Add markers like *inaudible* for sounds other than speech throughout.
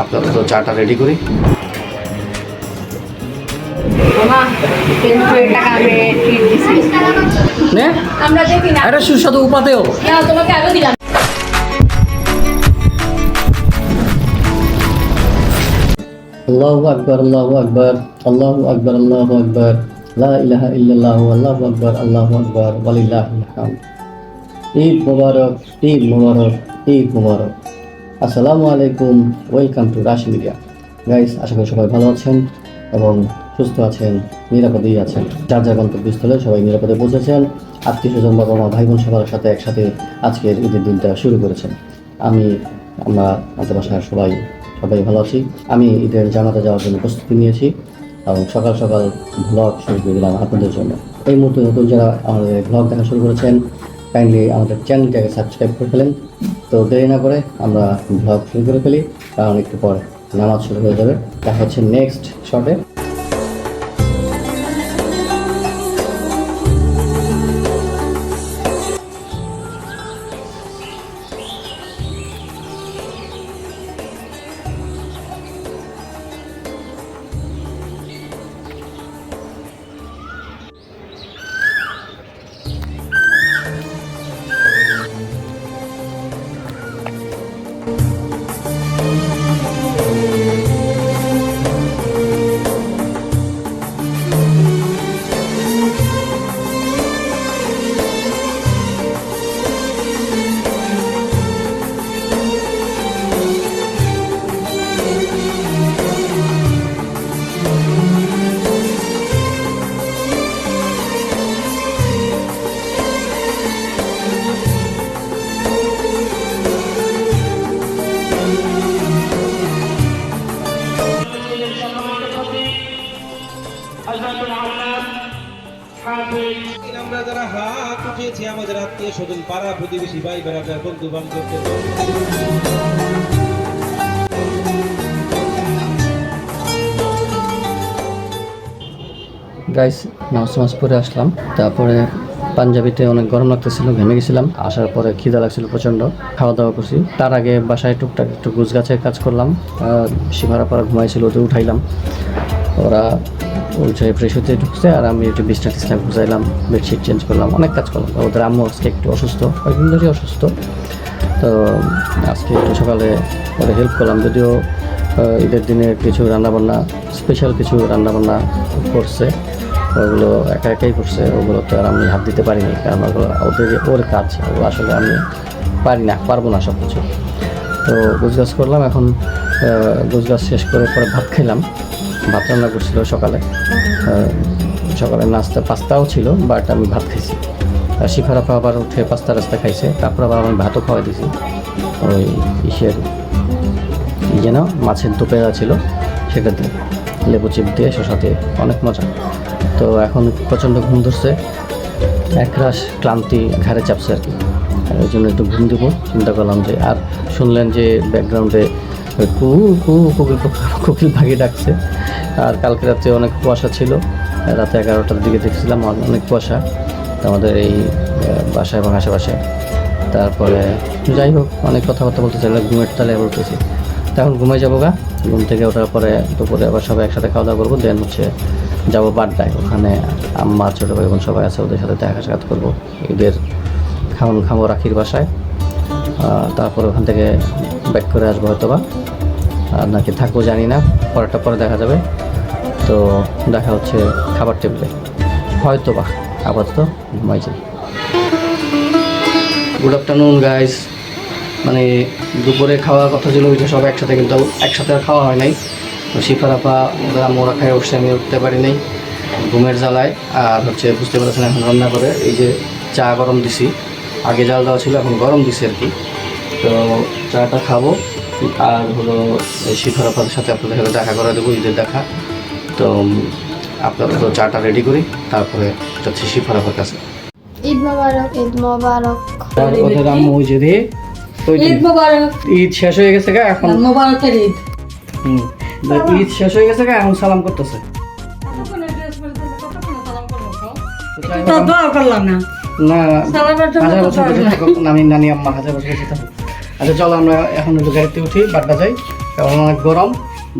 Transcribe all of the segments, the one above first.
আপাতত চাটা রেডি করি। মামা তিনশো টাকা আমি ট্রিট দিছি। নে আমরা দেখি না। এটা সুস্বাদু উপাদেয় না তোমাকে আগে দিলাম। আল্লাহু আকবার আল্লাহু আকবার আল্লাহু আকবার আল্লাহু আকবার। লা ইলাহা ইল্লাল্লাহ আল্লাহু আকবার আল্লাহু আকবার ওয়ালিল্লাহিল হামদ। ঈদ মোবারক ঈদ মোবারক ঈদ মোবারক। আসসালামু আলাইকুম, welcome to Rashi media. Guys, আশা করি সবাই ভালো আছেন এবং সুস্থ আছেন নিরাপদেই আছেন। যার যার গন্তব্যস্থলে সবাই নিরাপদে পৌঁছেছেন। আত্মীয় স্বজন বাবা মা ভাই বোন সবার সাথে একসাথে আজকের ঈদের দিনটা শুরু করেছেন। আমি, আমরা, আমাদের বাসার সবাই সবাই ভালো আছি। আমি ঈদের জামাতে যাওয়ার জন্য প্রস্তুতি নিয়েছি এবং সকাল সকাল ব্লগ শুরু করে দিলাম আপনাদের জন্য। এই মুহূর্তে নতুন যারা আমাদের ব্লগ দেখা শুরু করেছেন কাইন্ডলি আমাদের চ্যানেলটাকে সাবস্ক্রাইব করে ফেলেন। তো দেরি না করে আমরা ব্লগ শুরু করে ফেলি, কারণ একটু পরে নামাজ শুরু হয়ে যাবে। দেখা হচ্ছে নেক্সট শর্টে পাড়া প্রতিবেশী ভাই বেড়াদার বন্ধু বান্ধব গাইস নামাজ পড়ে আসলাম। তারপরে পাঞ্জাবিতে অনেক গরম লাগতেছিল, ঘেমে গেছিলাম। আসার পরে খিদা লাগছিল প্রচণ্ড। খাওয়া দাওয়া করছি। তার আগে বাসায় টুকটাক একটু গুছ গাছের কাজ করলাম। শিভারা পাড়া ঘুমাইছিল, ওদের উঠাইলাম। ওরা উঠে ফ্রেশ হতে ঢুকছে আর আমি একটু বিছনা টিছনা গুছাইলাম, বেডশিট চেঞ্জ করলাম, অনেক কাজ করলাম। ওদের আম্মু আজকে একটু অসুস্থ, কয়েকদিন ধরেই অসুস্থ। তো আজকে একটু সকালে ওরা হেল্প করলাম। যদিও ঈদের দিনে কিছু রান্নাবান্না স্পেশাল কিছু রান্নাবান্না করছে। ওগুলো একা একাই করছে, ওগুলো তো আর আমি হাত দিতে পারিনি, কারণ ওগুলো ওদের, ওর কাজ, ওগুলো আসলে আমি পারি না, পারব না সব কিছু তো গুজগাছ করলাম, এখন গুজগাছ শেষ করে পরে ভাত খেলাম। ভাত রান্না করছিল সকালে। সকালে নাস্তা, পাস্তাও ছিল, বাট আমি ভাত খাইছি। আর শিফারাফা আবার উঠে পাস্তা রাস্তা খাইছে, তারপর আবার আমি ভাতও খাওয়াই দিয়েছি ওই ইসের যেন, মাছের দুপেরা ছিল সেটা দিয়ে লেবু চিপ দিয়ে শসা দিয়ে, অনেক মজা। তো এখন প্রচণ্ড ঘুম ধরছে। একরাশ ক্লান্তি ঘাড়ে চাপছে আর কি। ওই জন্য একটু ঘুম দেবো। চিন্তা করলাম যে, আর শুনলেন যে ব্যাকগ্রাউন্ডে কু কু কোকিল কোকিল পাখি ডাকছে। আর কালকে রাতে অনেক কুয়াশা ছিল। রাতে এগারোটার দিকে দেখছিলাম অনেক কুয়াশা। আমাদের এই বাসায় এবং আশেপাশে। তারপরে যাই হোক, অনেক কথাবার্তা বলতে চাইলে ঘুমের তালে বলতেছি। তো এখন ঘুমাই যাব গা? ঘুম থেকে ওঠার পরে দুপুরে আবার সবাই একসাথে খাওয়া দাওয়া করব দেন হচ্ছে যাব বাড্ডায়। ওখানে আম্মা, ছোটো ভাই বোন সবাই আছে, ওদের সাথে দেখা সাক্ষাৎ করব। ঈদের খাওয়ান খাব রাখির বাসায়। তারপর ওখান থেকে ব্যাক করে আসব হয়তো বা আর নাকি থাকব জানি না, পরেরটা পরে দেখা যাবে। তো দেখা হচ্ছে খাবার টেবিলে হয়তো বা আপাতত ঘুমাই যাই। গুড আফটারনুন গাইস মানে দুপুরে খাওয়ার কথা ছিল ওইটা সব একসাথে কিন্তু একসাথে আর খাওয়া হয় নাই। তো শিফারাপা ওরা মোড়া খায় উঠছে আমি উঠতে পারি নাই ঘুমের জ্বালায়। আর হচ্ছে বুঝতে পারছেন এখন রান্না করে এই যে চা গরম দিছি। আগে জাল দেওয়া ছিল এখন গরম দিছি আর কি। তো চাটা খাব আর হলো এই শিফারাপার সাথে আপনাদের সাথে দেখা করে দেবো ঈদের দেখা। তো আপনারা তো চাটা রেডি করি তারপরে যাচ্ছি শিফারাপার কাছে। ঈদ মোবারক ঈদ মোবারক। ওদের আম্মু যে ঈদ মোবারক। ঈদ শেষ হয়ে গেছে গা এখন মোবারকের ঈদ। হুম, ঈদ শেষ হয়ে গেছে গা এখন সালাম করতেছে। তো দোয়া করলাম না। না হাজার বছর বেঁচে থাকুক আমি নানি আম্মা হাজার বছর বেঁচে থাকুক। আচ্ছা চলো আমরা এখন একটু গাড়িতে উঠি বাড্ডা যাই কারণ অনেক গরম।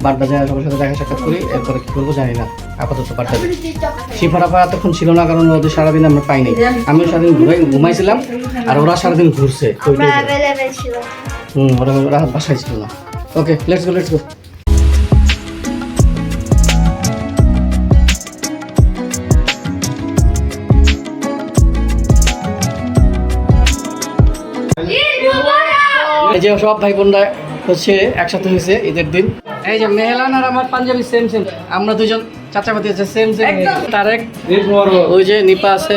বাড্ডা সবার সাথে দেখা সাক্ষাৎ করি এরপরে কি করব জানি না আপাতত দিই। শিফারাফা এতক্ষণ ছিল না কারণ ওদের সারাদিন আমরা পাইনি আমিও সারাদিন ঘুরে ঘুমাইছিলাম আর ওরা সারাদিন ঘুরছে হুম ওরা ওরা বাসায় ছিল না। Okay let's go let's go এই যে সব ভাই বোনরা হচ্ছে একসাথে হয়েছে ঈদের দিন। এই যে মেহলান আর আমার পাঞ্জাবি সেম সেম আমরা দুজন চাচাপাতি আছে সেম সেম তারেক ওই যে নিপা আছে।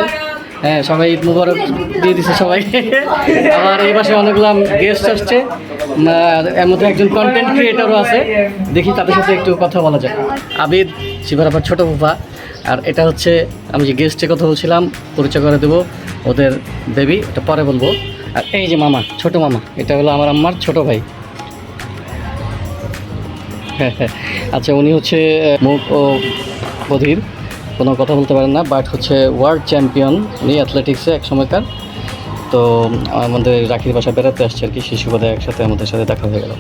হ্যাঁ সবাই ঈদ মুবারক দিয়ে দিছে সবাই। আবার এই পাশে অনেকগুলো গেস্ট আসছে। আর এর মধ্যে একজন কন্টেন্ট ক্রিয়েটারও আছে। দেখি তাদের সাথে একটু কথা বলা যায় আবিদ শিবার আবার ছোটো ফুফা। আর এটা হচ্ছে আমি যে গেস্টের কথা বলছিলাম পরিচয় করে দেবো ওদের দেবী এটা পরে বলব। আর এই যে মামা ছোট মামা এটা হলো আমার আম্মার ছোট ভাই। আচ্ছা উনি হচ্ছে মুখ ও বধির কোনো কথা বলতে পারেন না বাট হচ্ছে ওয়ার্ল্ড চ্যাম্পিয়ন উনি অ্যাথলেটিক্সে এক সময়কার তো আমাদের রাখির বাসায় বেড়াতে আসছে আর কি শিশু শিশুবাদে একসাথে আমাদের সাথে দেখা হয়ে গেল।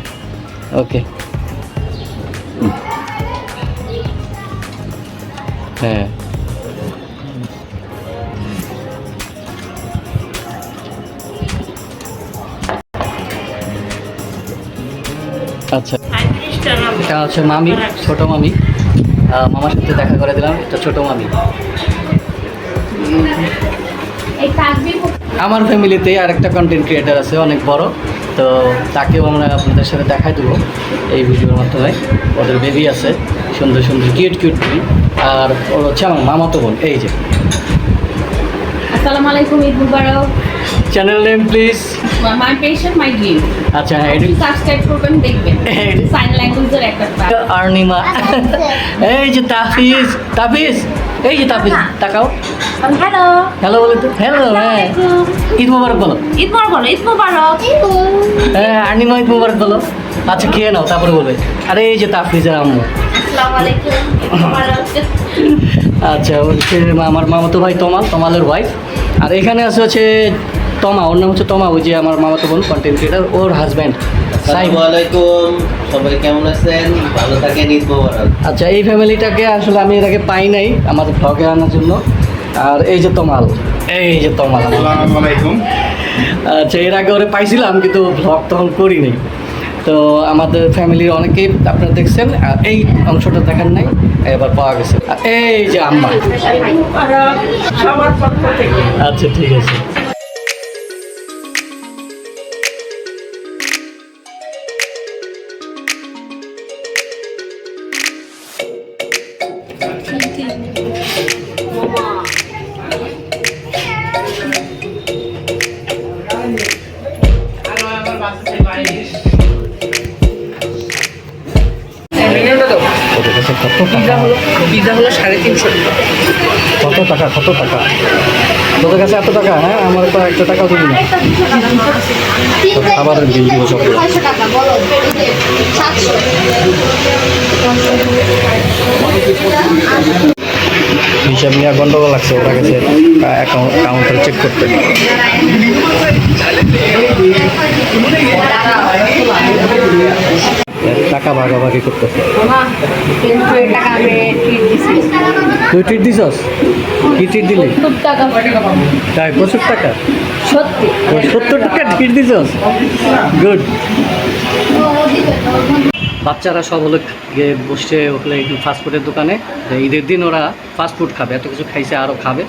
ওকে হ্যাঁ। আচ্ছা। এটা হচ্ছে মামি, ছোট মামি। মামার সাথে দেখা করে দিলাম, এটা ছোট মামি। আমার ফ্যামিলিতে আরেকটা কন্টেন্ট ক্রিয়েটার আছে, অনেক বড়। তো তাকেও আমরা আপনাদের সাথে দেখাই দেবো এই ভিডিওর মাধ্যমে। ওদের বেবি আছে, সুন্দর সুন্দর কিউট কিউট বেবি আর ওর হচ্ছে আমার মামাতো বোন, এই যে। আসসালামু আলাইকুম, Eid Mubarak. Channel name please my patient my dream আচ্ছা হ্যাঁ এটি সাবস্ক্রাইব করবেন দেখবেন। সাইন ল্যাঙ্গুয়েজের একটা। আর্নিমা এই যে তাফিজ তাফিজ এই যে তাফিজ তাকাও। হ্যালো। হ্যালো বলে তো। হ্যালো হ্যাঁ। ঈদ মুবারক বলো। ঈদ মুবারক বলো ঈদ মুবারক। হ্যাঁ আর্নিমা ঈদ মুবারক বলো। আচ্ছা খেয়ে নাও তারপরে বলবে। আরে এই যে তাফিজের আম্মু। আচ্ছা হচ্ছে আমার মামাতো ভাই তোমাল তোমালের ওয়াইফ আর এখানে আছে হচ্ছে তমা ওর নাম হচ্ছে তমা ওই যে আমার মামাতো বোন কন্টেন্ট ক্রিয়েটার ওর হাজব্যান্ড আসসালামু আলাইকুম সবাই কেমন আছেন? ভালো থাকেন ঈদ মোবারক। আচ্ছা এই ফ্যামিলিটাকে আসলে আমি এর আগে পাই নাই আমাদের ব্লগে আনার জন্য। আর এই যে তমাল এই যে তমাল। আচ্ছা এর আগে ওরে পাইছিলাম কিন্তু ব্লগ তখন করি নাই। তো আমাদের ফ্যামিলির অনেকেই আপনারা দেখছেন আর এই অংশটা দেখার নাই এবার পাওয়া গেছে। এই যে আম্মা। আচ্ছা ঠিক আছে। টাকা পিজা হলো সাড়ে তিনশো কত টাকা? কত টাকা? তোদের কাছে এত টাকা? হ্যাঁ আমার তো একটা টাকাও দিবি না। খাবারের বিল দিব সব। টাকা হিসাব নিয়ে গন্ডগোল লাগছে, ওরা গেছে কাউন্টার চেক করতে। টাকা ভাগাভাগি করতেছে। তুই ট্রিট দিছস? কি ট্রিট দিলি? টাকা তাই প্রচুর টাকা? সত্তর। টাকা ট্রিট দিছস? গুড বাচ্চারা সব হলো গিয়ে বসছে ওখানে একটু ফাস্টফুডের দোকানে। ঈদের দিন ওরা ফাস্টফুড খাবে এত কিছু খাইছে আরও খাবে।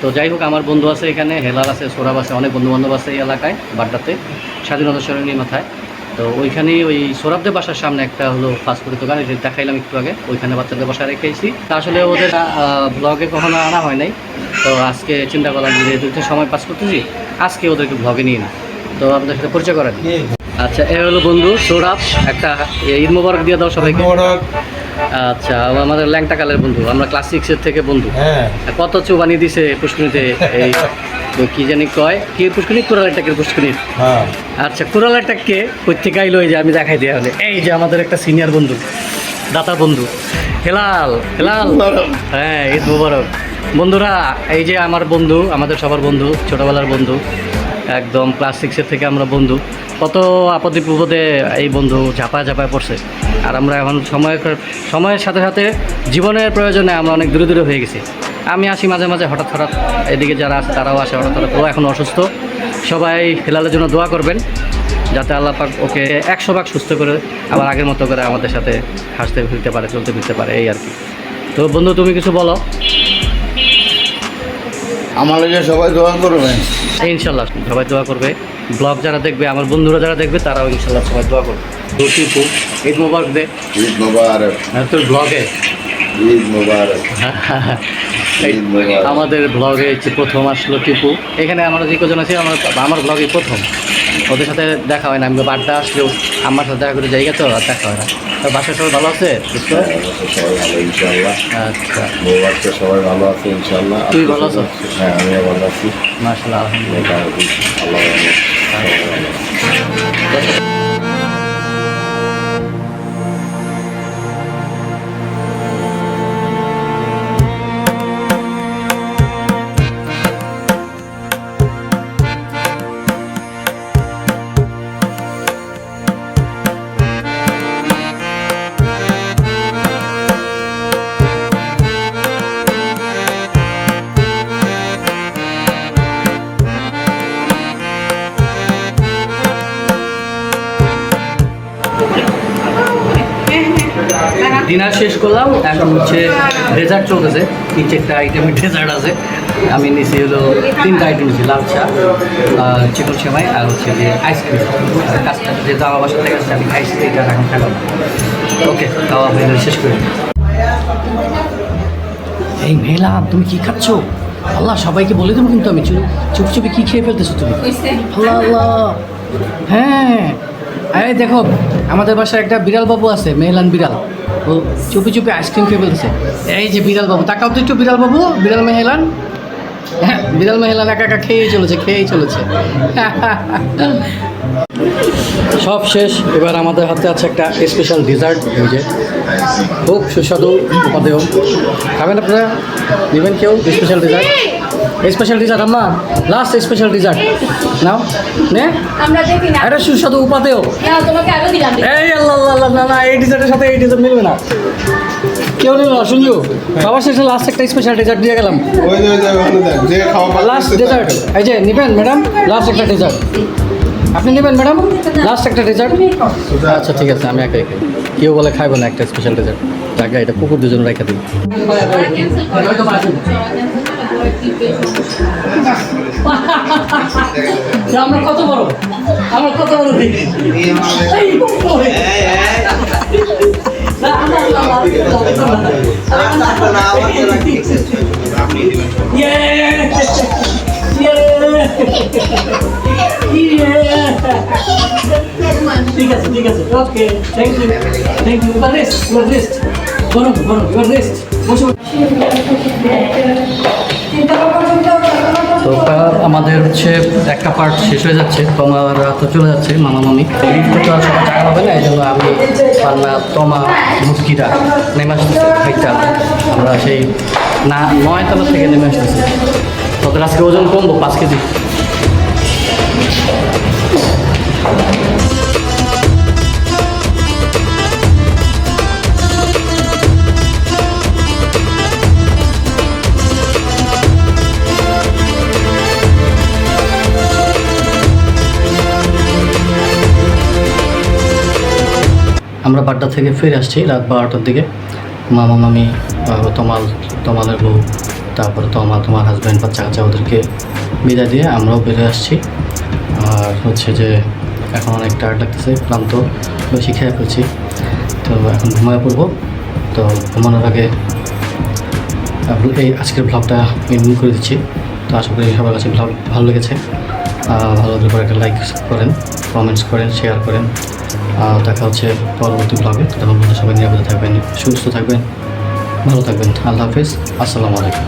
তো যাই হোক আমার বন্ধু আছে এখানে হেলার আছে সোরাব আছে অনেক বন্ধু বান্ধব আছে এই এলাকায় বাড্ডাতে স্বাধীনতা সরণী মাথায়। তো ওইখানেই ওই সোরাবদের বাসার সামনে একটা হলো ফাস্টফুডের দোকান এটা দেখাইলাম একটু আগে ওইখানে বাচ্চাদের বাসা রেখেছি তা আসলে ওদের ব্লগে কখনো আনা হয় নাই। তো আজকে চিন্তা করলাম যে যেহেতু একটু সময় পাস করতেছি আজকে ওদেরকে ব্লগে নিয়ে নিই। তো আপনাদের সাথে পরিচয় করেন। আচ্ছা এ হলো বন্ধু সৌরভ একটা ঈদ মোবারক দিয়ে দাও সবাইকে। আচ্ছা আমাদের ল্যাংটা কালের বন্ধু আমরা ক্লাস সিক্সের থেকে বন্ধু। হ্যাঁ। কত চুবানি দিছে পুষ্কুনিতে এই কি জানি কয়? কি পুষ্কুনি কুড়ালের টাকের পুষ্কুনি হ্যাঁ। আচ্ছা টাককে কই থেকে আইলো যে আমি দেখাই দেওয়া হলে এই যে আমাদের একটা সিনিয়র বন্ধু দাতা বন্ধু। হেলাল হেলাল। হ্যাঁ ঈদ মুবারক। বন্ধুরা এই যে আমার বন্ধু আমাদের সবার বন্ধু ছোটোবেলার বন্ধু একদম ক্লাস সিক্সের থেকে আমরা বন্ধু। কত আপদে বিপদে এই বন্ধু ঝাপায় ঝাপায় পড়ছে। আর আমরা এখন সময় সময়ের সাথে সাথে জীবনের প্রয়োজনে আমরা অনেক দূরে দূরে হয়ে গেছি। আমি আসি মাঝে মাঝে হঠাৎ হঠাৎ এদিকে যারা আছে তারাও আসে হঠাৎ হঠাৎ। ও এখন অসুস্থ। সবাই হেলালের জন্য দোয়া করবেন যাতে আল্লাহ পাক ওকে একশো ভাগ সুস্থ করে আবার আগের মতো করে আমাদের সাথে হাসতে ফিরতে পারে চলতে ফিরতে পারে এই আর কি। তো বন্ধু তুমি কিছু বলো? আমার লাগে সবাই দোয়া করবে। ইনশাল্লাহ সবাই দোয়া করবে। ব্লগ যারা দেখবে আমার বন্ধুরা যারা দেখবে তারাও ইনশাল্লাহ সবাই দোয়া করবে। ঈদ মোবারক দে। ঈদ মোবারক। হ্যাঁ, তোর ব্লগে ঈদ মোবারক। *laughs* আমাদের ব্লগে হচ্ছে প্রথম আসলো টিপু এখানে আমরা যে কজন আছি আমার আমার ব্লগে প্রথম। ওদের সাথে দেখা হয় না আমি বাড্ডা আসলেও আমার সাথে দেখা করে জায়গা তো আর দেখা হয় না। তো বাসায় সবাই ভালো আছে? হ্যাঁ, সবাই ভালো ইনশাল্লাহ আচ্ছা। সবাই ভালো আছে ইনশাল্লাহ তুই ভালো আছো? হ্যাঁ আমিও ভালো আছি। মাসাল্লাহ আলহামদুলিল্লাহ। আল্লাহ শেষ করলাম। এখন হচ্ছে ডেজার্ট চলতেছে। নিচে একটা আইটেমের ডেজার্ট আছে। আমি নিচে হলো তিনটা আইটেম নিচ্ছি লাল চা চিকন সেমাই আর হচ্ছে যে আইসক্রিম কাজটা যেহেতু আমার বাসা থেকে আসছে আমি খাইছি এটা এখন খেলাম ওকে খাওয়া হয়ে গেলে শেষ করে এই মেলা তুমি কি খাচ্ছ? আল্লাহ সবাইকে বলে দেবো কিন্তু আমি। চুপ চুপ চুপি কি খেয়ে ফেলতেছো তুমি? আল্লাহ আল্লাহ। হ্যাঁ। এই দেখো আমাদের বাসায় একটা বিড়াল বাবু আছে মেহলান বিড়াল। ও চুপি চুপি আইসক্রিম খেয়ে ফেলতেছে। এই যে বিড়াল বাবু, তাকাও তো একটু বিড়াল বাবু, বিড়াল মেহলান। হ্যাঁ বিড়াল মেহলান একা একা খেয়েই চলেছে খেয়েই চলেছে। সব শেষ, এবার আমাদের হাতে আছে একটা স্পেশাল ডিজার্ট এই যে। খুব সুস্বাদু উপাদেয়। খাবেন আপনারা? নেবেন কেউ স্পেশাল ডিজার্ট স্পেশাল ডিজার্ট আম্মা লাস্ট স্পেশাল ডিজার্ট নাও নে। আমরা দেখি না। এটা সুস্বাদু উপাদেয় হ্যাঁ, তোমাকে আগে দিলাম। এই আল্লাহ আল্লাহ আল্লাহ না না এই ডিজার্টের সাথে এই ডিজার্ট মিলবে না। কেউ নিল না শুনলিও খাবার শেষে লাস্ট একটা স্পেশাল ডিজার্ট দিয়ে গেলাম। লাস্ট ডেজার্ট এই যে নেবেন ম্যাডাম লাস্ট একটা ডেজার্ট আপনি নেবেন ম্যাডাম লাস্ট একটা ডেজার্ট আচ্ছা ঠিক আছে আমি একাই। খাই কেউ বলে খাইবো না একটা স্পেশাল ডেজার্ট জায়গা এটা কুকুর দুজন রেখে দিই। আমরা কত বড়? আমরা কত বড় ঠিক আছে ঠিক আছে, okay thank you thank you rest rest বরং বরং রেস্ট তো আমাদের হচ্ছে একটা পার্ট শেষ হয়ে যাচ্ছে, তোমার তো চলে যাচ্ছে, মামা, মামি। তো আর সবাই জায়গা হবে না, এই জন্য আমি পান্না, তোমা মুস্কিরা নেমে আসতেছে, ভাইটা। আমরা সেই না নয় তলা থেকে নেমে আসতেছি। তোদের আজকে ওজন কমবো, পাঁচ কেজি। আমরা বাড্ডা থেকে ফিরে আসছি রাত বারোটার দিকে। মামা, মামি তমাল, তমালের বউ, তারপরে তমা তোমার হাজব্যান্ড বাচ্চা কাচ্চা ওদেরকে বিদায় দিয়ে আমরাও বেরিয়ে আসছি। আর হচ্ছে যে এখন অনেক টায়ার্ড লাগতেছে, ক্লান্ত, বেশি খেয়ে ফেলছি। তো এখন ঘুমায় পড়ব। তো ঘুমানোর আগে এই আজকের ব্লগটা এন্ডিং করে দিচ্ছি। তো আশা করি সবার কাছে ব্লগ ভালো লেগেছে। ভালো লাগলে পরে একটা লাইক করেন কমেন্টস করেন শেয়ার করেন। দেখা হচ্ছে পরবর্তী ব্লগে তখন মধ্যে সবাই নিরাপদে থাকবেন, সুস্থ থাকবেন, ভালো থাকবেন। আল্লাহ হাফিজ, আসসালামু আলাইকুম।